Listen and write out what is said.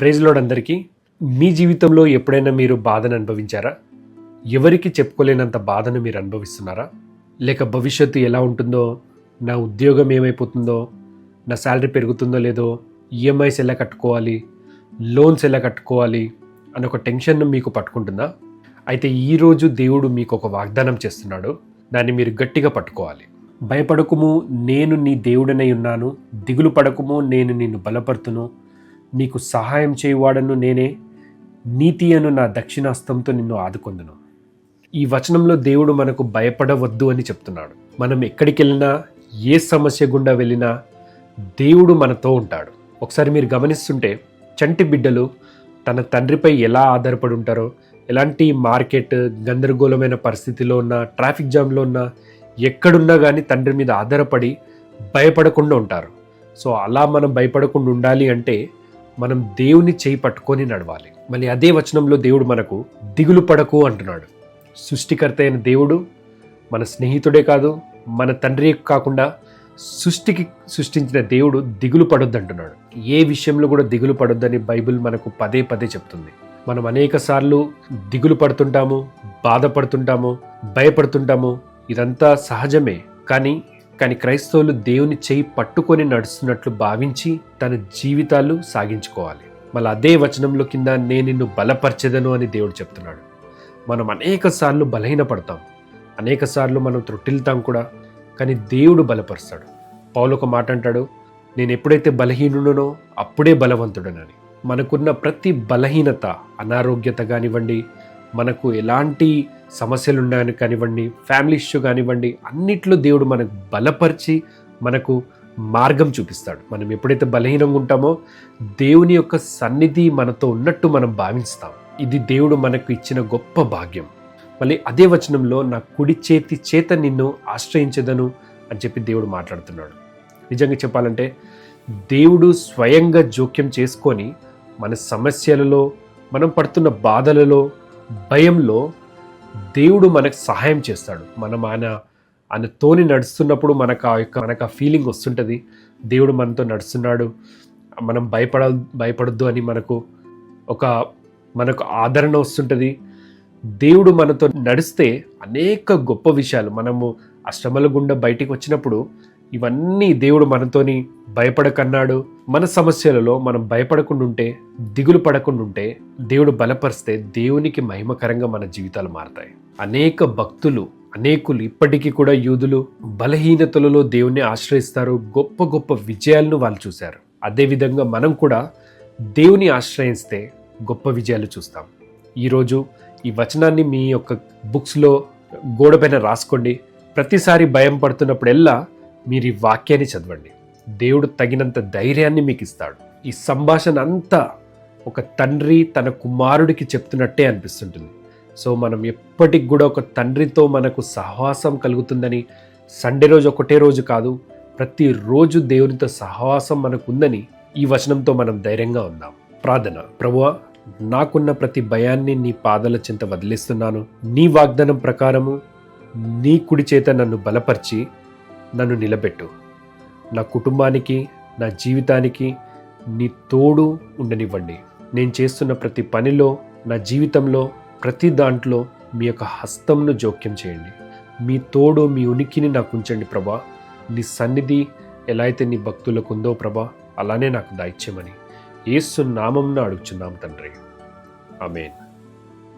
Praise Lord అందరికీ మీ జీవితంలో ఎప్పుడైనా మీరు బాధను అనుభవించారా? ఎవరికి చెప్పుకోలేనంత బాధను మీరు అనుభవిస్తున్నారా? లేక భవిష్యత్తు ఎలా ఉంటుందో నా ఉద్యోగం ఏమైపోతుందో నా శాలరీ పెరుగుతుందో లేదో ఈఎంఐస్ ఎలా కట్టుకోవాలి లోన్స్ ఎలా కట్టుకోవాలి అని ఒక టెన్షన్ మీకు పట్టుకుంటుందా? అయితే ఈరోజు దేవుడు మీకు ఒక వాగ్దానం చేస్తున్నాడు. దాన్ని మీరు గట్టిగా పట్టుకోవాలి. భయపడకుము నేను నీ దేవుడనై ఉన్నాను. దిగులు పడకుము నేను నిన్ను బలపడుతును నీకు సహాయం చేయవాడను నేనే. నీతి అను నా దక్షిణాస్తంతో నిన్ను ఆదుకొందును. ఈ వచనంలో దేవుడు మనకు భయపడవద్దు అని చెప్తున్నాడు. మనం ఎక్కడికి వెళ్ళినా ఏ సమస్య గుండా వెళ్ళినా దేవుడు మనతో ఉంటాడు. ఒకసారి మీరు గమనిస్తుంటే చంటి బిడ్డలు తన తండ్రిపై ఎలా ఆధారపడి ఉంటారో ఎలాంటి మార్కెట్ గందరగోళమైన పరిస్థితిలో ఉన్న ట్రాఫిక్ జామ్లో ఉన్న ఎక్కడున్నా కానీ తండ్రి మీద ఆధారపడి భయపడకుండా ఉంటారు. సో అలా మనం భయపడకుండా ఉండాలి అంటే మనం దేవుని చేయి పట్టుకొని నడవాలి. మళ్ళీ అదే వచనంలో దేవుడు మనకు దిగులు పడకు అంటున్నాడు. సృష్టికర్త అయిన దేవుడు మన స్నేహితుడే కాదు మన తండ్రి కాకుండా సృష్టికి సృష్టించిన దేవుడు దిగులు పడొద్దు అంటున్నాడు ఏ విషయంలో కూడా దిగులు పడొద్దని బైబిల్ మనకు పదే పదే చెప్తుంది. మనం అనేక సార్లు దిగులు పడుతుంటాము బాధపడుతుంటాము భయపడుతుంటాము ఇదంతా సహజమే. కానీ కానీ క్రైస్తవులు దేవుని చేయి పట్టుకొని నడుస్తున్నట్లు భావించి తన జీవితాలు సాగించుకోవాలి. మళ్ళీ అదే వచనంలో కింద నేను నిన్ను బలపరచదను అని దేవుడు చెప్తున్నాడు. మనం అనేక సార్లు బలహీనపడతాం. అనేక సార్లు మనం త్రొట్టిల్తాం కూడా. కానీ దేవుడు బలపరుస్తాడు. పౌలు ఒక మాట అంటాడు నేను ఎప్పుడైతే బలహీనుడనో అప్పుడే బలవంతుడనని. మనకున్న ప్రతి బలహీనత అనారోగ్యత కానివ్వండి మనకు ఎలాంటి సమస్యలు ఉండని కానివ్వండి ఫ్యామిలీ ఇష్యూ కానివ్వండి అన్నిట్లో దేవుడు మనకు బలపరిచి మనకు మార్గం చూపిస్తాడు. మనం ఎప్పుడైతే బలహీనంగా ఉంటామో దేవుని యొక్క సన్నిధి మనతో ఉన్నట్టు మనం భావిస్తాం. ఇది దేవుడు మనకు ఇచ్చిన గొప్ప భాగ్యం. మళ్ళీ అదే వచనంలో నా కుడి చేతి చేత నిన్ను ఆశ్రయించదను అని చెప్పి దేవుడు మాట్లాడుతున్నాడు. నిజంగా చెప్పాలంటే దేవుడు స్వయంగా జోక్యం చేసుకొని మన సమస్యలలో మనం పడుతున్న బాధలలో భయంలో దేవుడు మనకు సహాయం చేస్తాడు. మనం ఆయన ఆయన తోని నడుస్తున్నప్పుడు మనకు ఆ యొక్క మనకు ఆ ఫీలింగ్ వస్తుంటుంది. దేవుడు మనతో నడుస్తున్నాడు. మనం భయపడ భయపడద్దు అని మనకు ఒక మనకు ఆదరణ వస్తుంటుంది. దేవుడు మనతో నడిస్తే అనేక గొప్ప విషయాలు. మనము ఆ శ్రమల గుండా బయటికి వచ్చినప్పుడు ఇవన్నీ దేవుడు మనతోని భయపడకన్నాడు. మన సమస్యలలో మనం భయపడకుండా ఉంటే దిగులు పడకుండా ఉంటే దేవుడు బలపరిస్తే దేవునికి మహిమకరంగా మన జీవితాలు మారతాయి. అనేక భక్తులు అనేకులు ఇప్పటికీ కూడా యూదులు బలహీనతలలో దేవుణ్ణి ఆశ్రయిస్తారు. గొప్ప గొప్ప విజయాలను వాళ్ళు చూశారు. అదేవిధంగా మనం కూడా దేవుని ఆశ్రయిస్తే గొప్ప విజయాలు చూస్తాం. ఈరోజు ఈ వచనాన్ని మీ యొక్క బుక్స్లో గోడపైన రాసుకోండి. ప్రతిసారి భయం పడుతున్నప్పుడెల్లా మీరు ఈ వాక్యాన్ని చదవండి. దేవుడు తగినంత ధైర్యాన్ని మీకు ఇస్తాడు ఈ సంభాషణ అంతా ఒక తండ్రి తన కుమారుడికి చెప్తున్నట్టే అనిపిస్తుంటుంది. సో మనం ఎప్పటికి కూడా ఒక తండ్రితో మనకు సహవాసం కలుగుతుందని సండే రోజు ఒకటే రోజు కాదు ప్రతిరోజు దేవునితో సహవాసం మనకు ఉందని ఈ వచనంతో మనం ధైర్యంగా ఉందాం. ప్రార్థన. ప్రభువ నాకున్న ప్రతి భయాన్ని నీ పాదల చింత వదిలేస్తున్నాను. నీ వాగ్దానం ప్రకారము నీ కుడి చేత నన్ను బలపరిచి నన్ను నిలబెట్టు. నా కుటుంబానికి నా జీవితానికి నీ తోడు ఉండనివ్వండి. నేను చేస్తున్న ప్రతి పనిలో నా జీవితంలో ప్రతి దాంట్లో మీ యొక్క హస్తంను జోక్యం చేయండి. మీ తోడు మీ ఉనికిని నాకు ఉంచండి ప్రభా. నీ సన్నిధి ఎలా అయితే నీ భక్తులకు ఉందో ప్రభా అలానే నాకు దాయిత్యమని. ఏసు నామంను అడుగుచున్నాం తండ్రి. ఆమెన్.